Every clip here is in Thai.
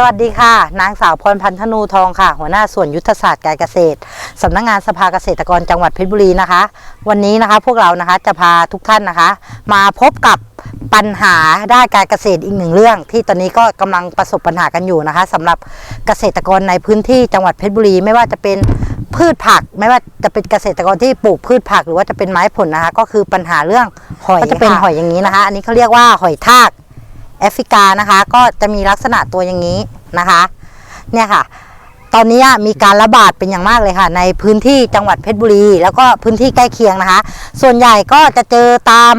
สวัสดีค่ะ นางสาวพรพันธนูทองค่ะ หัวหน้าส่วนยุทธศาสตร์การเกษตรสำนักงานสภาเกษตรกรจังหวัดเพชรบุรีนะคะ วันนี้นะคะพวกเรานะคะจะพาทุกท่านนะคะ มาพบกับปัญหาด้านการเกษตรอีกหนึ่งเรื่อง ที่ตอนนี้ก็กำลังประสบปัญหากันอยู่นะคะสำหรับเกษตรกรในพื้นที่จังหวัดเพชรบุรี ไม่ว่าจะเป็นพืชผัก ไม่ว่าจะเป็นเกษตรกรที่ปลูกพืชผัก หรือว่าจะเป็นไม้ผลนะคะ ก็คือปัญหาเรื่องหอยก็จะเป็นหอยอย่างนี้นะคะ อันนี้เขาเรียกว่าหอยทากแอฟริกานะคะ ก็จะมีลักษณะตัวอย่างนี้ นะคะ เนี่ยค่ะ ตอนนี้มีการระบาดเป็นอย่างมากเลยค่ะ ในพื้นที่จังหวัดเพชรบุรี แล้วก็พื้นที่ใกล้เคียงนะคะ ส่วนใหญ่ก็จะเจอตาม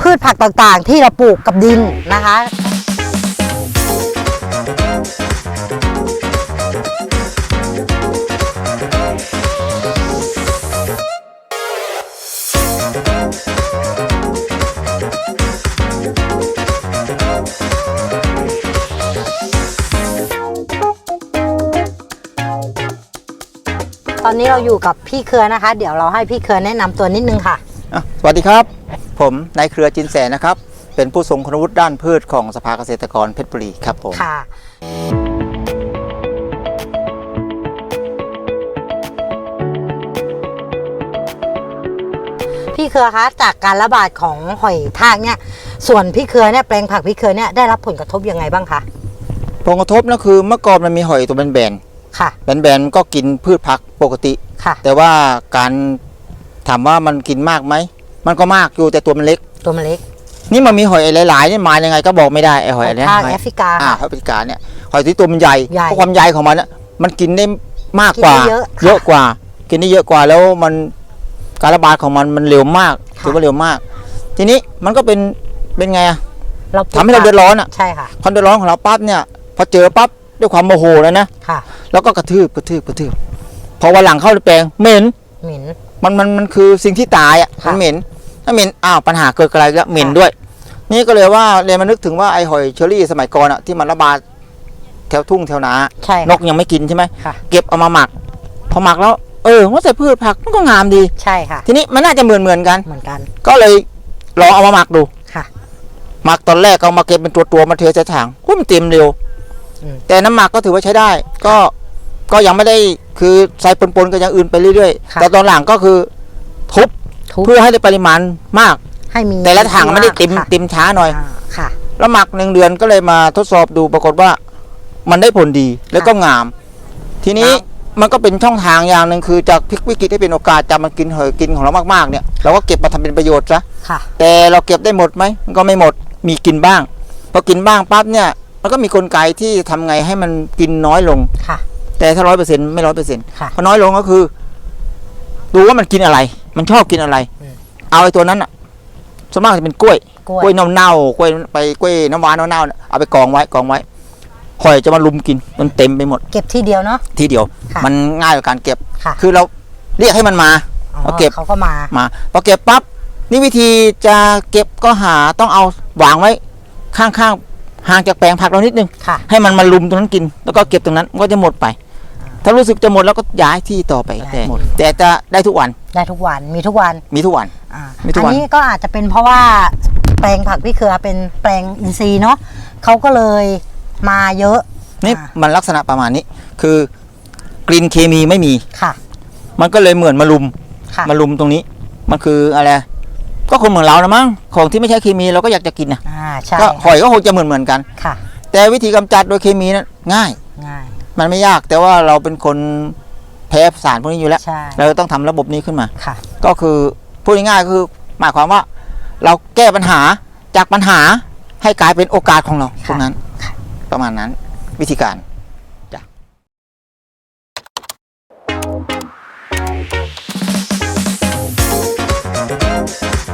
พืชผักต่างๆ ที่เราปลูกกับดินนะคะ ตอนนี้เราอยู่กับพี่เครือนะคะ เดี๋ยวเราให้พี่เครือแนะนำตัวนิดนึงค่ะ อะสวัสดีครับ ผมนายเครือจินแสนนะครับ เป็นผู้ทรงคุณวุฒิด้านพืชของสภาเกษตรกรเพชรบุรีครับผมค่ะ พี่เครือคะจากการระบาดของหอยทากเนี่ย ส่วนพี่เครือเนี่ยแปลงผักพี่เครือเนี่ยได้รับผลกระทบยังไงบ้างคะ ผลกระทบนะคือเมื่อก่อนมันมีหอยตัวแบน ค่ะๆแบนๆก็กินพืชผักปกติ ค่ะ แต่ว่าการถามว่ามันกินมากไหม มันก็มากอยู่แต่ตัวมันเล็ก ตัวมันเล็ก นี่มันมีหอยหลายๆนี่มายังไงก็บอกไม่ได้ไอ้หอยอันเนี้ยทากหอยแอฟริกาอ่าค่ะแอฟริกาเนี่ยหอยที่ตัวมันใหญ่ใหญ่เพราะความใหญ่ของมันน่ะมันกินได้มากกว่ากินได้เยอะค่ะเยอะกว่า กินได้เยอะกว่าแล้วมันการระบาดของมันมันเร็วมากค่ะถือว่าเร็วมาก ทีนี้มันก็เป็นเป็นไงอะเราปลูกทำให้เราเดือดร้อนอะใช่ค่ะความเดือดร้อนของเราปั๊บเนี่ย พอเจอปั๊บ ด้วยความโมโหแล้วนะค่ะ แล้วก็กระทืบกระทืบกระทืบพอวันหลังเข้าในแปลงเหม็นหมิ่นมันมันมันคือสิ่งที่ตายอะค่ะ มันเหม็น ถ้าเหม็นอ้าวปัญหาเกิดอะไรแล้วเหม็นด้วย นี่ก็เลยว่าเลยมานึกถึงว่าไอ้หอยเชอรี่สมัยก่อนอะที่มันระบาดแถวทุ่งแถวนา ใช่นค่ะกยังไม่กินใช่ไหม ค่ะ เก็บเอามาหมัก พอหมักแล้ว เออว่าใส่พืชผักมันก็งามดี ใช่ค่ะ ทีนี้มันน่าจะเหมือนเหมือนกัน เหมือนกันก็เลยลองเอามาหมักดู ค่ะ หมักตอนแรกเอามาเก็บเป็นตัวตัวๆมาเทใส่ถังหุ้ยมันเต็มเร็วอืม แต่น้ำหมักก็ถือว่าใช้ได้ ก็ก็ยังไม่ได้คือใส่ปนๆกับอย่างอื่นไปเรื่อยค่ะๆแต่ตอนหลังก็คือทุบทุบเพื่อให้ได้ปริมาณมาก ให้มีแต่ละถังไม่ได้เต็มค่ะเต็มช้าหน่อย อ่าค่ะ แล้วหมักหนึ่งเดือนก็เลยมาทดสอบดูปรากฏว่า มันได้ผลดีแล้วก็งาม ทีนี้งามมันก็เป็นช่องทางอย่างหนึ่งคือจากพลิกวิกฤตให้เป็นโอกาสจากมันกินหอยกินของเรามากๆเนี่ยเราก็เก็บมาทำเป็นประโยชน์ซะค่ะ แต่เราเก็บได้หมดไหมมันก็ไม่หมดมีกินบ้างพอกินบ้างปั๊บเนี่ย มันก็มีกลไกที่ทำไงให้มันกินน้อยลง ค่ะ แต่ถ้าร้อยเปอร์เซ็นต์ไม่ร้อยเปอร์เซ็นต์ค่ะพอน้อยลงก็คือ ดูว่ามันกินอะไร มันชอบกินอะไร อืม เอาไอ้ตัวนั้นอะส่วนมากจะเป็นกล้วย กล้วยกล้วยเน่าๆกล้วยไปกล้วยน้ำหวานเน่าๆเนี่ยเอาไปกองไว้กองไว้หอยจะมาลุมกิน มันเต็มไปหมดเก็บที่เดียวเนาะ ทีเดียว ค่ะ มันง่ายกว่าการเก็บ ค่ะคือเราเรียกให้มันมา อ๋อเอาเก็บ เขาก็มามาพอเก็บปั๊บนี่วิธีจะเก็บก็หาต้องเอาวางไว้ ข้างๆ ห่างจากแปลงผักเรานิดนึง ค่ะ ให้มันมาลุมตรงนั้นกิน แล้วก็เก็บตรงนั้นมันก็จะหมดไป ถ้ารู้สึกจะหมดแล้วก็ย้ายที่ต่อไปย้ายแต่ที่แต่จะได้ทุกวันได้ทุกวันมีทุกวันมีทุกวันอ่ามีทุกอัวันนี้ก็อาจจะเป็นเพราะว่าแปลงผักพี่เครือเป็นแปลงอินทรีย์เนาะเขาก็เลยมาเยอะนี่อ่ามันลักษณะประมาณนี้ คือกลิ่นเคมีไม่มี ค่ะมันก็เลยเหมือนมาลุมค่ะ มาลุมตรงนี้ มันคืออะไร ก็คงเหมือนเรานะมั้งของที่ไม่ใช่เคมีเราก็อยากจะกินนะอ่าใช่ก็หอยก็คงจะเหมือนเหมือนกัน ค่ะ แต่วิธีกำจัดโดยเคมีนั้นง่าย ง่าย มันไม่ยากแต่ว่าเราเป็นคนแพ้สารพวกนี้อยู่แล้วใช่เราต้องทำระบบนี้ขึ้นมาค่ะ ก็คือพูดง่ายๆก็คือหมายความว่า เราแก้ปัญหาจากปัญหาให้กลายเป็นโอกาสของเราตรงนั้นประมาณนั้นวิธีการ